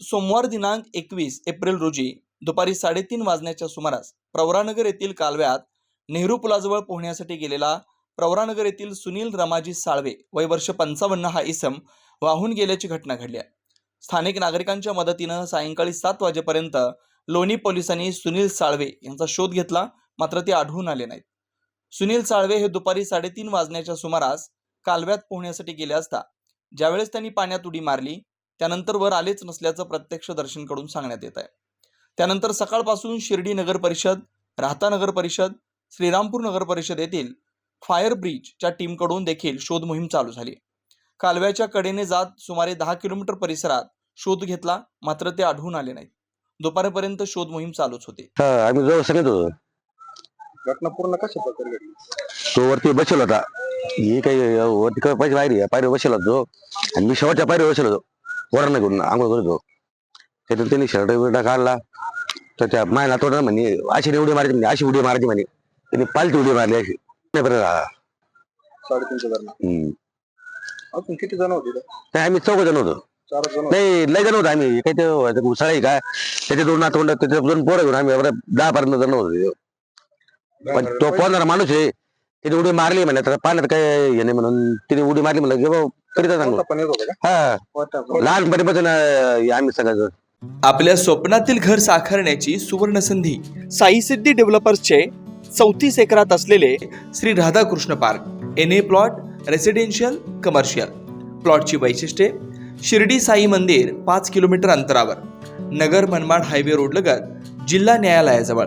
सोमवार दिनांक एकवीस एप्रिल रोजी दुपारी साडेतीन वाजण्याच्या सुमारास प्रवरानगर येथील कालव्यात नेहरू पुलाजवळ पोहण्यासाठी गेलेला प्रवरानगर येथील सुनील रमाजी साळवे वय वर्ष पंचावन्न हा इसम वाहून गेल्याची घटना घडली आहे. स्थानिक नागरिकांच्या मदतीनं सायंकाळी सात वाजेपर्यंत लोणी पोलिसांनी सुनील साळवे यांचा शोध घेतला मात्र ते आढळून आले नाहीत. सुनील साळवे हे दुपारी साडेतीन वाजण्याच्या सुमारास कालव्यात पोहण्यासाठी गेले असता ज्यावेळेस त्यांनी पाण्यात उडी मारली त्यानंतर वर आलेच नसल्याचं प्रत्यक्षदर्शींकडून सांगण्यात येत आहे. त्यानंतर सकाळपासून शिर्डी नगर परिषद राहता नगर परिषद श्रीरामपूर नगर परिषद येथील फायर ब्रिजच्या टीमकडून देखील शोध मोहीम चालू झाली. कालव्याच्या कडेने जात सुमारे दहा किलोमीटर परिसरात शोध घेतला मात्र ते आढळून आले नाहीत. दुपारपर्यंत शोध मोहीम चालूच होती. हा आम्ही जवळ सांगत होतो. घटना पूर्ण कशा प्रकारे घडली? तो वरती बसेल होता. ही काही वरती पाहिजे पायरी होता तो. आणि मी शेवटच्या पायरीवर बसेल होतो. वरांना घेऊन आंघोळ करत होतो त्यातून त्यांनी शर्ट बिर्ट काढला तर त्या माय नातवडा म्हणे अशी उडी मारायची म्हणे अशी उडी मारायची म्हणे. त्यांनी पालती उडी मारली अशी. नाही बरं हा. साडेतीनच्या दरम्यान हम्म. अजून किती जण होते नाही आम्ही चौघ जण होतो. चार जण होते. नाही लय जण होतो आम्ही. काही ते उसाळा आहे काय त्याचे दोन नातवंड त्याचे दोन पोरं घेऊन आम्ही एवढं दहा पर्यंत जण होतो. तिथे. पण तो पोहणारा माणूस आहे? त्याने उडी मारली म्हणे तर पाण्यात काय हे नाही म्हणून तिने उडी मारली म्हणलं की बाबा करीत चांगलं पण येत होता हा? लहानपणीपासून अं, हे आम्ही सगळं आपल्या स्वप्नातील घर साकारण्याची सुवर्ण संधी साई सिद्धी डेव्हलपर्सचे चौतीस एकरात असलेले Shri Radhakrishna park N A plot residential commercial प्लॉटची वैशिष्ट्ये शिर्डी साई मंदिर पाच किलोमीटर अंतरावर नगर मनमाड हायवे रोडलगत जिल्हा न्यायालयाजवळ.